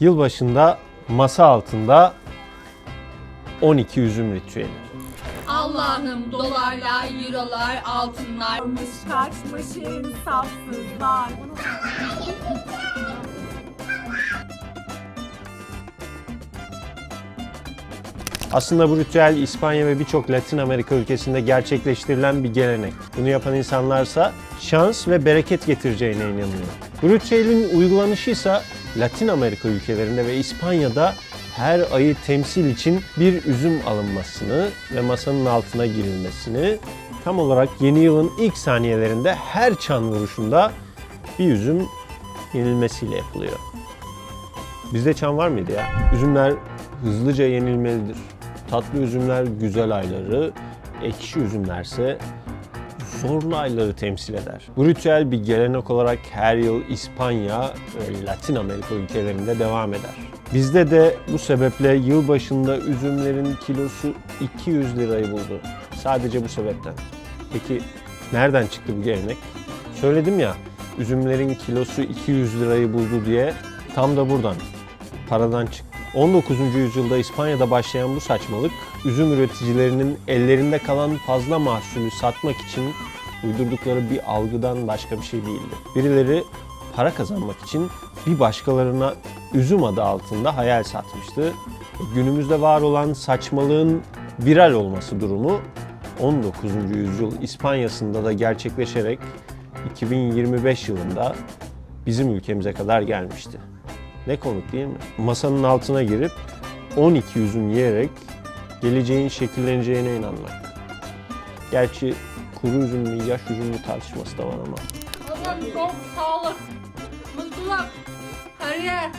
Yılbaşında masa altında 12 üzüm ritüeli. Allah'ım dolarlar, eurolar, altınlar. Almış kaçmış insafsızlar. Aslında bu ritüel İspanya ve birçok Latin Amerika ülkesinde gerçekleştirilen bir gelenek. Bunu yapan insanlarsa şans ve bereket getireceğine inanıyor. Bu ritüelin uygulanışı ise Latin Amerika ülkelerinde ve İspanya'da her ayı temsil için bir üzüm alınmasını ve masanın altına girilmesini tam olarak yeni yılın ilk saniyelerinde her çan vuruşunda bir üzüm yenilmesiyle yapılıyor. Bizde çam var mıydı ya? Üzümler hızlıca yenilmelidir. Tatlı üzümler güzel ayları, ekşi üzümlerse zorlu ayları temsil eder. Bu ritüel bir gelenek olarak her yıl İspanya ve Latin Amerika ülkelerinde devam eder. Bizde de bu sebeple yılbaşında üzümlerin kilosu 200 lirayı buldu. Sadece bu sebepten. Peki nereden çıktı bu gelenek? Söyledim ya, üzümlerin kilosu 200 lirayı buldu diye tam da buradan paradan çıktı. 19. yüzyılda İspanya'da başlayan bu saçmalık, üzüm üreticilerinin ellerinde kalan fazla mahsulü satmak için uydurdukları bir algıdan başka bir şey değildi. Birileri para kazanmak için bir başkalarına üzüm adı altında hayal satmıştı. Günümüzde var olan saçmalığın viral olması durumu 19. yüzyıl İspanya'sında da gerçekleşerek 2025 yılında bizim ülkemize kadar gelmişti. Ne komik değil mi? Masanın altına girip 12 üzüm yiyerek geleceğin şekilleneceğine inanmak. Gerçi kuru üzüm mü, yaş üzüm mü tartışması da var ama. Allah'ım çok sağlık, mutluluk, kariyer,